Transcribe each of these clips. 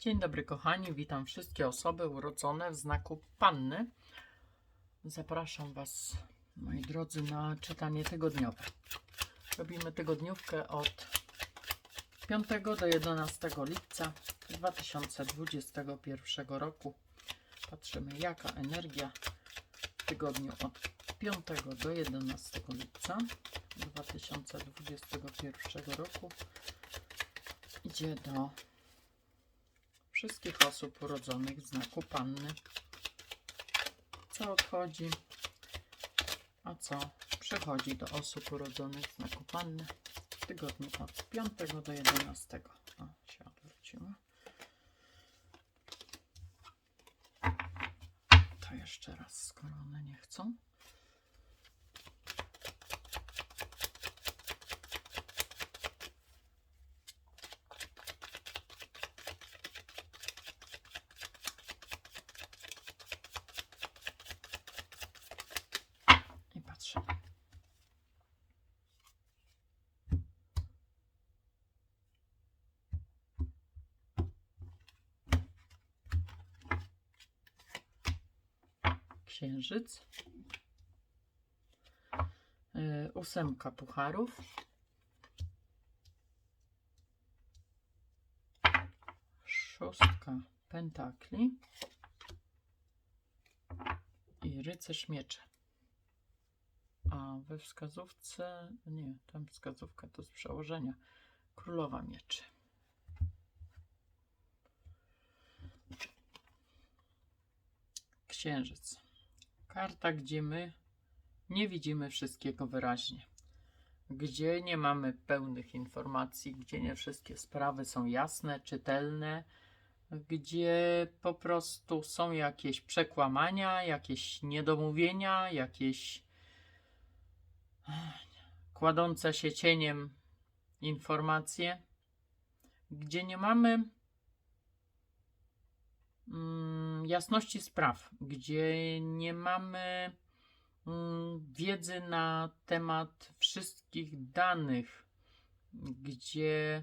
Dzień dobry kochani, witam wszystkie osoby urodzone w znaku Panny. Zapraszam Was, moi drodzy, na czytanie tygodniowe. Robimy tygodniówkę od 5 do 11 lipca 2021 roku. Patrzymy, jaka energia w tygodniu od 5 do 11 lipca 2021 roku idzie do wszystkich osób urodzonych w znaku Panny. Co odchodzi, a co przychodzi do osób urodzonych w znaku Panny w tygodniu od 5 do 11. O, się odwróciła. To jeszcze raz, skoro one nie chcą. I patrzę. Księżyc. Yy, ósemka pucharów. Szóstka pentakli. I rycerz miecze. A we wskazówce, nie, tam wskazówka to z przełożenia. Królowa mieczy. Księżyc. Karta, gdzie my nie widzimy wszystkiego wyraźnie. Gdzie nie mamy pełnych informacji, gdzie nie wszystkie sprawy są jasne, czytelne, gdzie po prostu są jakieś przekłamania, jakieś niedomówienia, jakieś kładące się cieniem informacje, gdzie nie mamy mm, jasności spraw, gdzie nie mamy mm, wiedzy na temat wszystkich danych, gdzie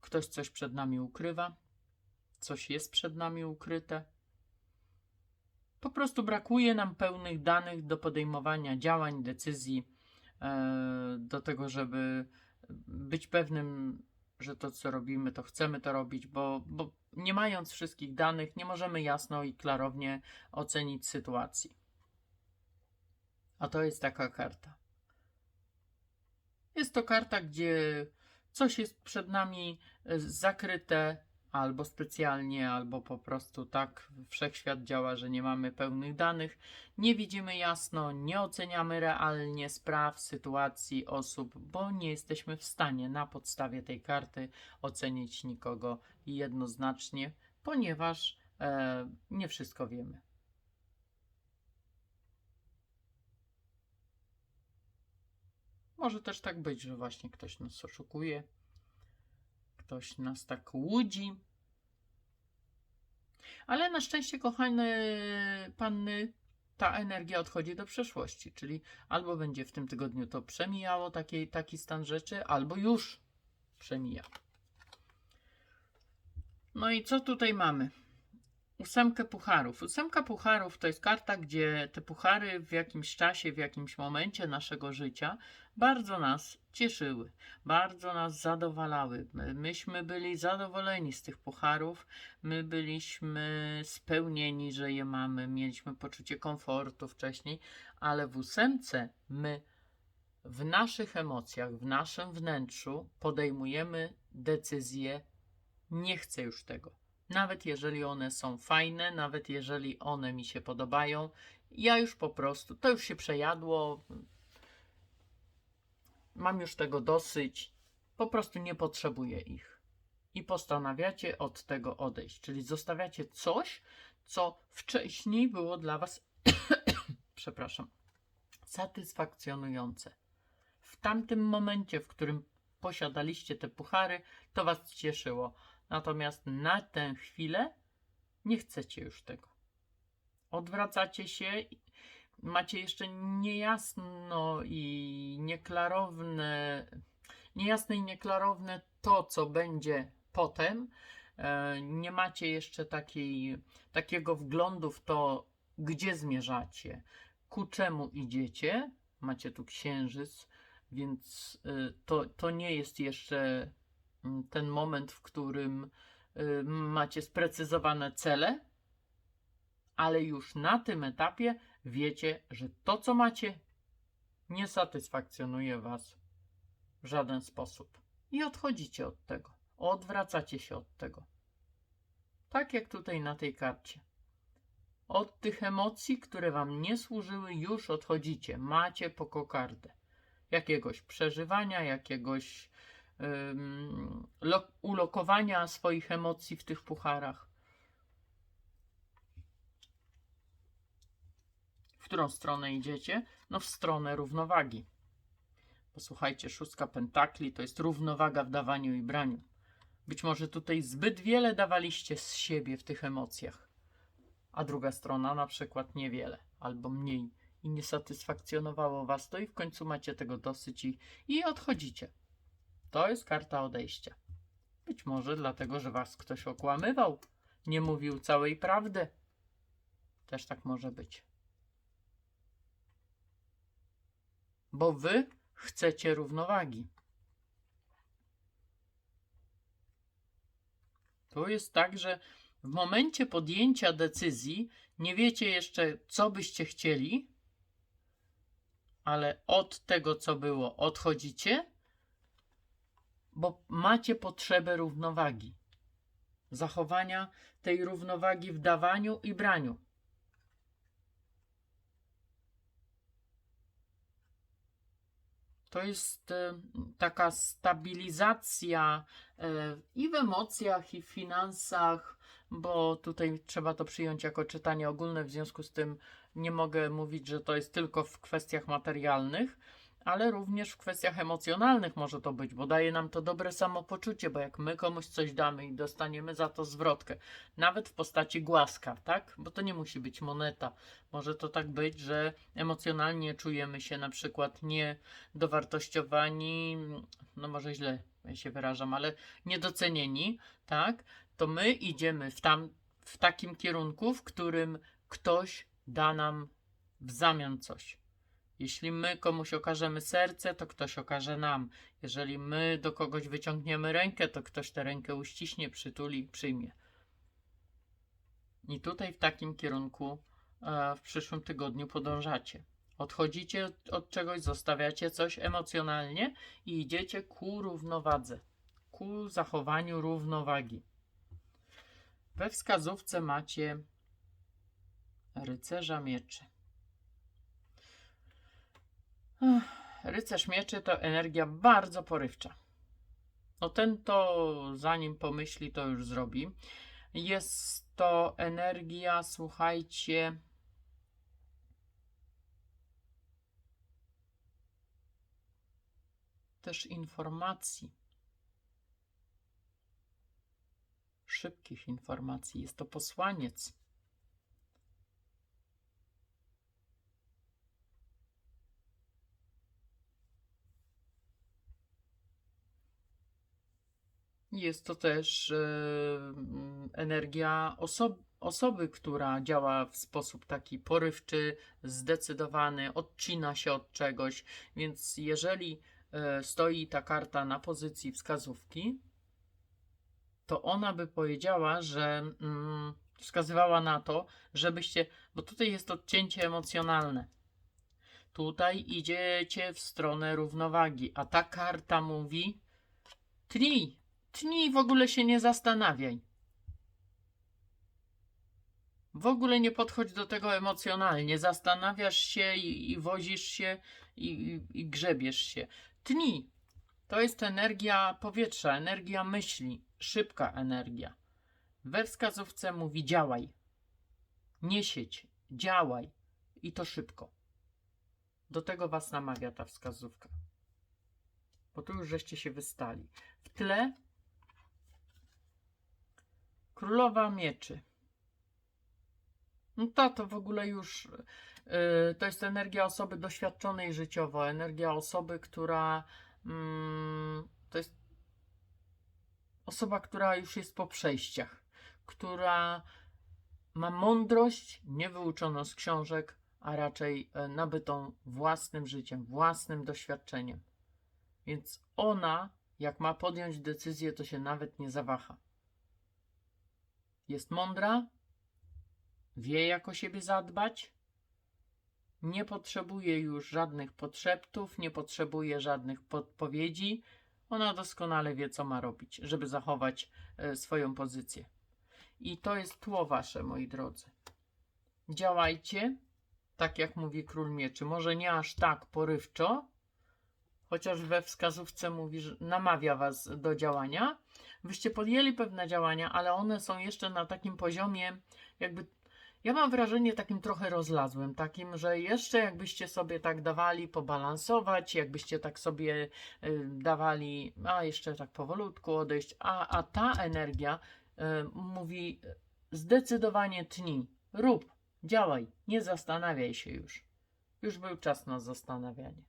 ktoś coś przed nami ukrywa, coś jest przed nami ukryte. Po prostu brakuje nam pełnych danych do podejmowania działań, decyzji, e, do tego, żeby być pewnym, że to, co robimy, to chcemy to robić, bo, bo nie mając wszystkich danych, nie możemy jasno i klarownie ocenić sytuacji. A to jest taka karta. Jest to karta, gdzie coś jest przed nami e, zakryte, albo specjalnie, albo po prostu tak wszechświat działa, że nie mamy pełnych danych, nie widzimy jasno, nie oceniamy realnie spraw, sytuacji, osób, bo nie jesteśmy w stanie na podstawie tej karty ocenić nikogo jednoznacznie, ponieważ e, nie wszystko wiemy. Może też tak być, że właśnie ktoś nas oszukuje, ktoś nas tak łudzi. Ale na szczęście, kochane panny, ta energia odchodzi do przeszłości, czyli albo będzie w tym tygodniu to przemijało taki, taki stan rzeczy, albo już przemija. No i co tutaj mamy? Ósemkę pucharów. Ósemka pucharów to jest karta, gdzie te puchary w jakimś czasie, w jakimś momencie naszego życia bardzo nas cieszyły, bardzo nas zadowalały. My- Myśmy byli zadowoleni z tych pucharów, my byliśmy spełnieni, że je mamy, mieliśmy poczucie komfortu wcześniej, ale w ósemce my w naszych emocjach, w naszym wnętrzu podejmujemy decyzje, nie chcę już tego. Nawet jeżeli one są fajne, nawet jeżeli one mi się podobają, ja już po prostu, to już się przejadło, mam już tego dosyć, po prostu nie potrzebuję ich. I postanawiacie od tego odejść, czyli zostawiacie coś, co wcześniej było dla Was, przepraszam, satysfakcjonujące. W tamtym momencie, w którym posiadaliście te puchary, to Was cieszyło. Natomiast na tę chwilę nie chcecie już tego. Odwracacie się, macie jeszcze niejasno i nieklarowne, niejasne i nieklarowne to, co będzie potem, e, nie macie jeszcze takiej, takiego wglądu w to, gdzie zmierzacie, ku czemu idziecie. Macie tu księżyc, więc e, to, to nie jest jeszcze ten moment, w którym e, macie sprecyzowane cele, ale już na tym etapie wiecie, że to, co macie, nie satysfakcjonuje Was w żaden sposób. I odchodzicie od tego. Odwracacie się od tego. Tak jak tutaj na tej karcie. Od tych emocji, które Wam nie służyły, już odchodzicie. Macie po kokardę. Jakiegoś przeżywania, jakiegoś ulokowania swoich emocji w tych pucharach. W którą stronę idziecie? No w stronę równowagi. Posłuchajcie, szóstka pentakli to jest równowaga w dawaniu i braniu. Być może tutaj zbyt wiele dawaliście z siebie w tych emocjach, a druga strona na przykład niewiele albo mniej i nie satysfakcjonowało was to i w końcu macie tego dosyć i, i odchodzicie. To jest karta odejścia. Być może dlatego, że was ktoś okłamywał, nie mówił całej prawdy. Też tak może być. Bo wy chcecie równowagi. To jest tak, że w momencie podjęcia decyzji nie wiecie jeszcze, co byście chcieli, ale od tego, co było, odchodzicie, bo macie potrzebę równowagi. Zachowania tej równowagi w dawaniu i braniu. To jest e, taka stabilizacja e, i w emocjach, i w finansach, bo tutaj trzeba to przyjąć jako czytanie ogólne, w związku z tym nie mogę mówić, że to jest tylko w kwestiach materialnych, ale również w kwestiach emocjonalnych może to być, bo daje nam to dobre samopoczucie, bo jak my komuś coś damy i dostaniemy za to zwrotkę, nawet w postaci głaska, tak? Bo to nie musi być moneta. Może to tak być, że emocjonalnie czujemy się na przykład niedowartościowani, no może źle się wyrażam, ale niedocenieni, tak? To my idziemy w, tam, w takim kierunku, w którym ktoś da nam w zamian coś. Jeśli my komuś okażemy serce, to ktoś okaże nam. Jeżeli my do kogoś wyciągniemy rękę, to ktoś tę rękę uściśnie, przytuli, przyjmie. I tutaj w takim kierunku e, w przyszłym tygodniu podążacie. Odchodzicie od, od czegoś, zostawiacie coś emocjonalnie i idziecie ku równowadze, ku zachowaniu równowagi. We wskazówce macie rycerza mieczy. Rycerz mieczy to energia bardzo porywcza. No ten to zanim pomyśli, to już zrobi. Jest to energia, słuchajcie, też informacji. Szybkich informacji. Jest to posłaniec. Jest to też e, mm, energia oso- osoby, która działa w sposób taki porywczy, zdecydowany, odcina się od czegoś. Więc jeżeli e, stoi ta karta na pozycji wskazówki, to ona by powiedziała, że mm, wskazywała na to, żebyście, bo tutaj jest odcięcie emocjonalne. Tutaj idziecie w stronę równowagi, a ta karta mówi: tnij, tnij, w ogóle się nie zastanawiaj. W ogóle nie podchodź do tego emocjonalnie. Zastanawiasz się i, i wozisz się i, i, i grzebiesz się. Tnij. To jest energia powietrza, energia myśli, szybka energia. We wskazówce mówi działaj. Nie siedź, działaj. I to szybko. Do tego was namawia ta wskazówka. Bo tu już żeście się wystali. W tle Królowa Mieczy. No ta to w ogóle już yy, to jest energia osoby doświadczonej życiowo, energia osoby, która mm, to jest osoba, która już jest po przejściach, która ma mądrość niewyuczoną z książek, a raczej e, nabytą własnym życiem, własnym doświadczeniem. Więc ona, jak ma podjąć decyzję, to się nawet nie zawaha. Jest mądra, wie jak o siebie zadbać, nie potrzebuje już żadnych podszeptów, nie potrzebuje żadnych podpowiedzi. Ona doskonale wie, co ma robić, żeby zachować e, swoją pozycję. I to jest tło wasze, moi drodzy. Działajcie, tak jak mówi król mieczy. Może nie aż tak porywczo, chociaż we wskazówce mówi, że namawia was do działania. Wyście podjęli pewne działania, ale one są jeszcze na takim poziomie, jakby ja mam wrażenie takim trochę rozlazłym, takim, że jeszcze jakbyście sobie tak dawali pobalansować, jakbyście tak sobie y, dawali, a jeszcze tak powolutku odejść, a, a ta energia y, mówi zdecydowanie tnij, rób, działaj, nie zastanawiaj się już. Już był czas na zastanawianie.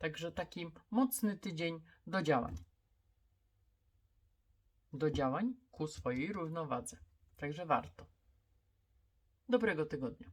Także taki mocny tydzień do działań. Do działań ku swojej równowadze. Także warto. Dobrego tygodnia.